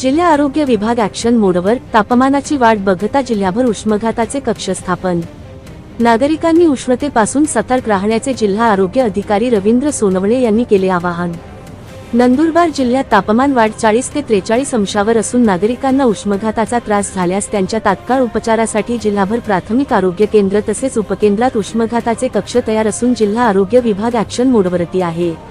जिल्हा आरोग्य विभाग ऍक्शन मोडवर तापमानाची वाढ बघता जिल्ह्याभर उष्मघाताचे कक्ष स्थापन नागरिकांनी उष्णतेपासून सतर्क राहण्याचे जिल्हा आरोग्य अधिकारी रवींद्र सोनवणे यांनी केले आवाहन. नंदुरबार जिल्ह्यात तापमान वाढ चाळीस ते त्रेचाळीस अंशावर असून नागरिकांना उष्मघाताचा त्रास झाल्यास त्यांच्या तात्काळ उपचारासाठी जिल्हाभर प्राथमिक आरोग्य केंद्र तसेच उपकेंद्रात उष्मघाताचे कक्ष तयार असून जिल्हा आरोग्य विभाग ऍक्शन मोडवरती आहे.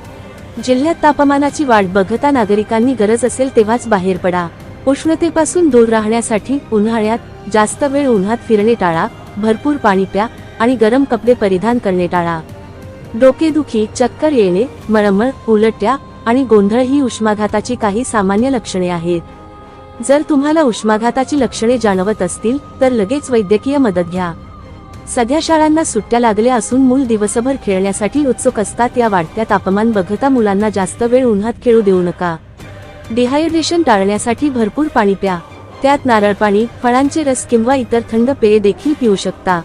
जिल्ह्यात तापमानाची वाढ बघता नागरिकांनी गरज असेल तेव्हाच बाहेर पडा. उष्णतेपासून दूर राहण्यासाठी उन्हाळ्यात जास्त वेळ उन्हात फिरणे टाळा भरपूर पाणी प्या आणि गरम कपडे परिधान करणे टाळा. डोकेदुखी चक्कर येणे मळमळ उलट्या आणि गोंधळ ही उष्माघाताची काही सामान्य लक्षणे आहेत. जर तुम्हाला उष्माघाताची लक्षणे जाणवत असतील तर लगेच वैद्यकीय मदत घ्या. सध्या शाळांना सुट्ट्या लागल्या असून मूल दिवसभर खेळण्यासाठी उत्सुक असतात. या वाढत्या तापमान बघता मुलांना जास्त वेळ उन्हात खेळू देऊ नका. डिहायड्रेशन टाळण्यासाठी भरपूर पाणी प्या. त्यात नारळ पाणी फळांचे रस किंवा इतर थंड पेये देखील पिऊ शकता.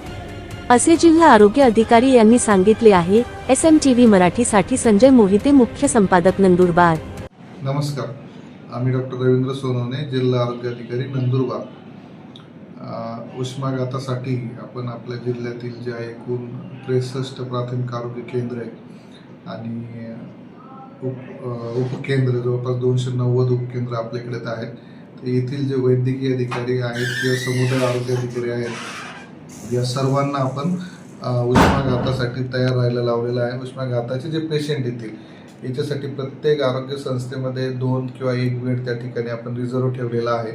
असे जिल्हा आरोग्य अधिकारी यांनी सांगितले आहे. एस एम टी व्ही मराठीसाठी संजय मोहिते मुख्य संपादक नंदुरबार. नमस्कार. आम्ही डॉक्टर रवींद्र सोनवणे जिल्हा आरोग्य अधिकारी नंदुरबार. उष्माघातासाठी आपण आपल्या जिल्ह्यातील जे आहे एकूण त्रेसष्ट प्राथमिक आरोग्य केंद्र आहे आणि उप उपकेंद्र जवळपास दोनशे नव्वद उपकेंद्र आपल्याकडे आहेत. तर येथील जे वैद्यकीय अधिकारी आहेत किंवा समुदाय आरोग्य अधिकारी आहेत या सर्वांना आपण उष्माघातासाठी तयार राहायला लावलेलं आहे. उष्माघाताचे जे पेशंट येतील याच्यासाठी प्रत्येक आरोग्य संस्थेमध्ये दोन किंवा एक बेड त्या ठिकाणी आपण रिझर्व ठेवलेला आहे.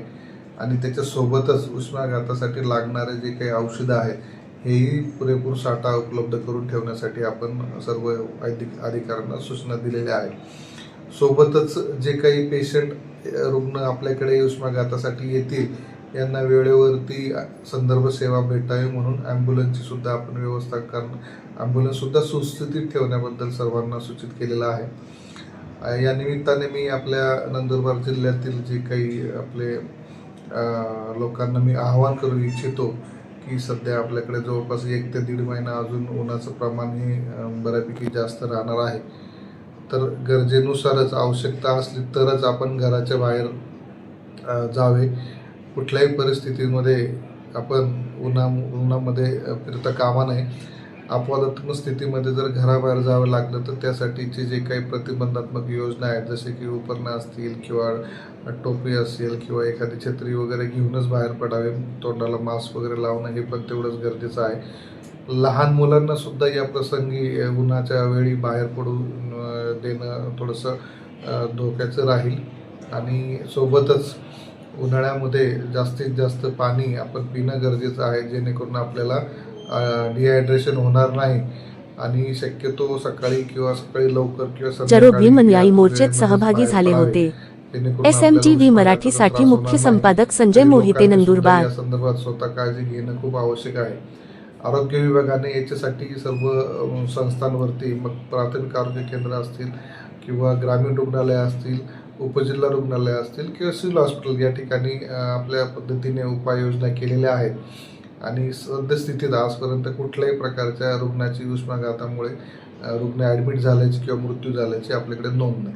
आणि त्याच्यासोबतच उष्माघातासाठी लागणारे जे काही औषधं आहेत हेही पुरेपूर साठा उपलब्ध करून ठेवण्यासाठी आपण सर्व वैद्यक अधिकाऱ्यांना सूचना दिलेल्या आहेत. सोबतच जे काही पेशंट रुग्ण आपल्याकडे उष्माघातासाठी येतील यांना वेळेवरती संदर्भ सेवा भेटावी म्हणून ॲम्ब्युलन्सची सुद्धा आपण व्यवस्था करणं ॲम्ब्युलन्ससुद्धा सुस्थितीत ठेवण्याबद्दल सर्वांना सूचित केलेलं आहे. या निमित्ताने मी आपल्या नंदुरबार जिल्ह्यातील जे काही आपले लोकांना मी आवाहन करू इच्छितो की सध्या आपल्याकडे जवळपास एक ते दीड महिना अजून उन्हाचं प्रमाण हे बऱ्यापैकी जास्त राहणार आहे. तर गरजेनुसारच आवश्यकता असली तरच आपण घराच्या बाहेर जावे. कुठल्याही परिस्थितीमध्ये आपण उन्हा उन्हामध्ये फिरता कामा नये. अपवादात्मक स्थितीमध्ये जर घराबाहेर जावं लागलं तर त्यासाठीचे जे काही प्रतिबंधात्मक योजना आहेत जसे की उपरणं असतील किंवा टोपी असेल किंवा एखादी छत्री वगैरे घेऊनच बाहेर पडावे तोंडाला मास्क वगैरे लावणं हे पण तेवढंच गरजेचं आहे. लहान मुलांना सुद्धा या प्रसंगी उन्हाच्या वेळी बाहेर पडू देणं थोडंसं धोक्याचं राहील. आणि सोबतच उन्हाळ्यामध्ये जास्तीत जास्त पाणी आपण पिणं गरजेचं आहे जेणेकरून आपल्याला डिहायड्रेशन होणार नाही. आणि शक्यतो सकाळी किंवा सकाळी लवकर किंवा संध्याकाळी जरो भीम अनुयायी या मोर्चेत सहभागी झाले. होते. एस एम टी व्ही मराठीसाठी मुख्य. संपादक संजय मोहिते नंदुरबार. या संदर्भात स्वतः काळजी घेणं खूप आवश्यक आहे. आरोग्य विभागाने याच्यासाठी सर्व संस्थांवरती मग प्राथमिक आरोग्य केंद्र असतील किंवा ग्रामीण रुग्णालय असतील उपजिल्हा रुग्णालय असतील किंवा सिव्हिल हॉस्पिटल या ठिकाणी आपल्या पद्धतीने उपाययोजना केलेल्या आहेत. आणि सद्यस्थितीत आजपर्यंत कुठल्याही प्रकारच्या रुग्णाची उष्माघातामुळे रुग्ण ॲडमिट झाल्याची किंवा मृत्यू झाल्याची आपल्याकडे नोंद नाही.